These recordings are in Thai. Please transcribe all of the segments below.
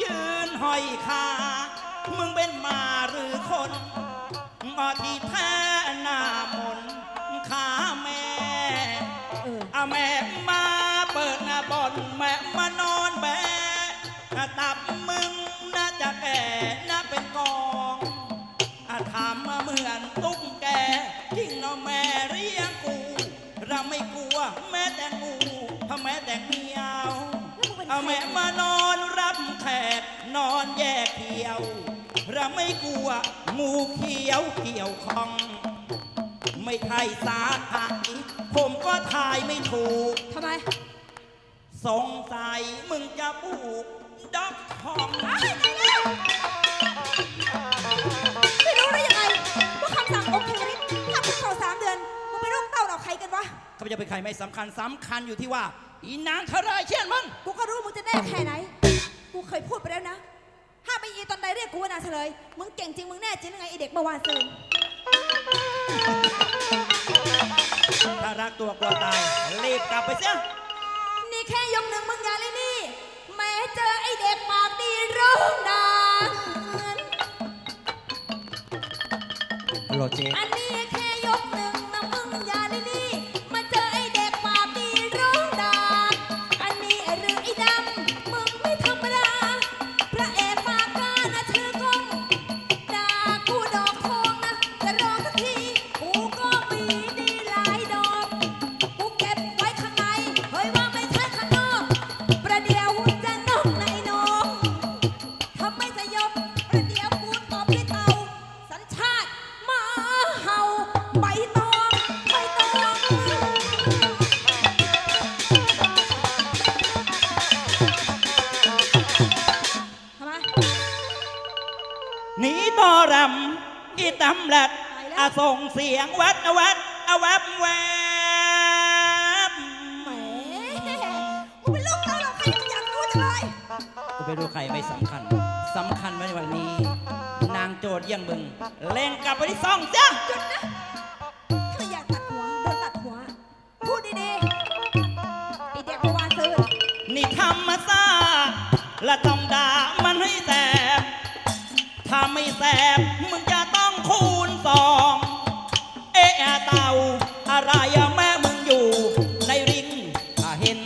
ยืนห้อยขา มึงเป็นมาหรือคนมาที่แท้หน้ามนขาแม่เอออาแม่มาเปิดหน้าบอนแม่มานอนแบะตับมึงน่าจะแก่น่าเป็นกองอาถามมาเหมือนตุ๊กแกยิ่งเน้อแม่เรียกกู เราไม่กลัวแม้แต่งูถ้าแม้แต่เมียว เป็นใครเอาแม่มานอนรับแขกนอนแยกเที่ยว เราไม่กลัวงูเขียวเกี่ยวข้อง ไม่ไทยสาหายผมก็ทายไม่ถูก ทำไมสงสัยมึงจะปลูกด็อกทองไม่รู้ได้ยังไงว่าคำสั่งองค์เทวริตห้ามคุกเข่าสามเดือนมึงเป็นลูกเต้าเหล่าใครกันวะ ข้าพเจ้าเป็นใครไม่สำคัญสำคัญอยู่ที่ว่า อีนางทรายเชี่ยนมันกูก็รู้มึงจะแน่แค่ไหน กูเคยพูดไปแล้วนะห้ามไปอีตอนใดเรียกกูว่านาเฉลย มึงเก่งจริงมึงแน่จริงยังไงไอเด็กเมื่อวานซืนถ้ารักตัวกลัวตาย รีบกลับไปเสียนี่แค่ยกหนึ่งมึงอย่าเลยนี่ แม้เจอไอเด็กปากดีร้องดังโรเจอันนี้แค่ยกหนึ่งนะมึง หนีต่อรำอีตำแหลดไปแล้วอาส่งเสียงวัดอวัดอวับแวบแหมกูเป็นลูกเต้าเหล่าใครกูอยากรู้จังเลยกูไปดูใครไม่สำคัญสำคัญไว้ในวันนี้ นางโจทย์ยังมึงเล่นกลับไปที่ซ่องจ้ะหยุดนะถ้าอยากตัดหัวโดนตัดหัว พูดดีๆไอเด็กเมื่อวานซื้อนี่ทำมาซ่าและต้องด่ามันให้แสบ ถ้าไม่แสบมึงจะต้องคูณสอง เอะเต่าอะไรอะแม่มึงอยู่ ในริงถ้าเห็น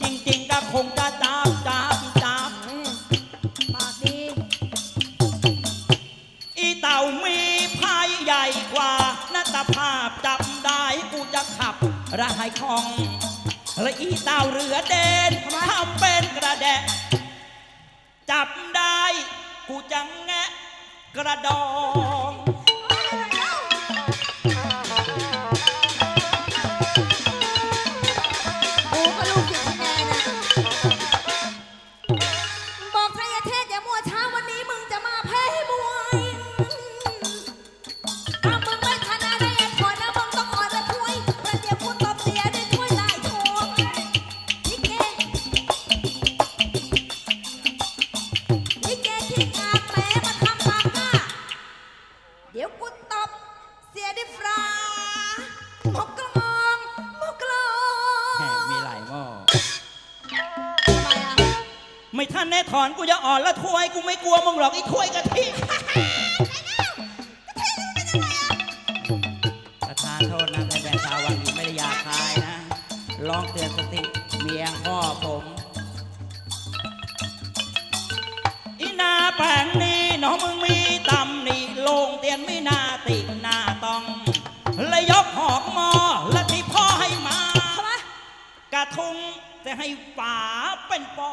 จริงๆก็คงจะจับจับจับปากดีอีเต่ามีพายใหญ่กว่านัตภาพจับได้กูจะขับระหายคองและอีเต่าเรือเด่นทำเป็นกระแดะจับได้ กูจะแงะ กระดอง หมกกลองหมกกลองแหมมีหลายหม้อทำไมอะไม่ทันแน่ถอนกูจะอ่อนละถ้วยกูไม่กลัวมึงหรอกไอ้ถ้วยกะทิประธานโทษนะแต่แดนสาวันนี้ไม่ได้อยากคายนะลองเตือนสติเมียพ่อผม อีนาแปลง ทุงจะให้ฝาเป็นปอ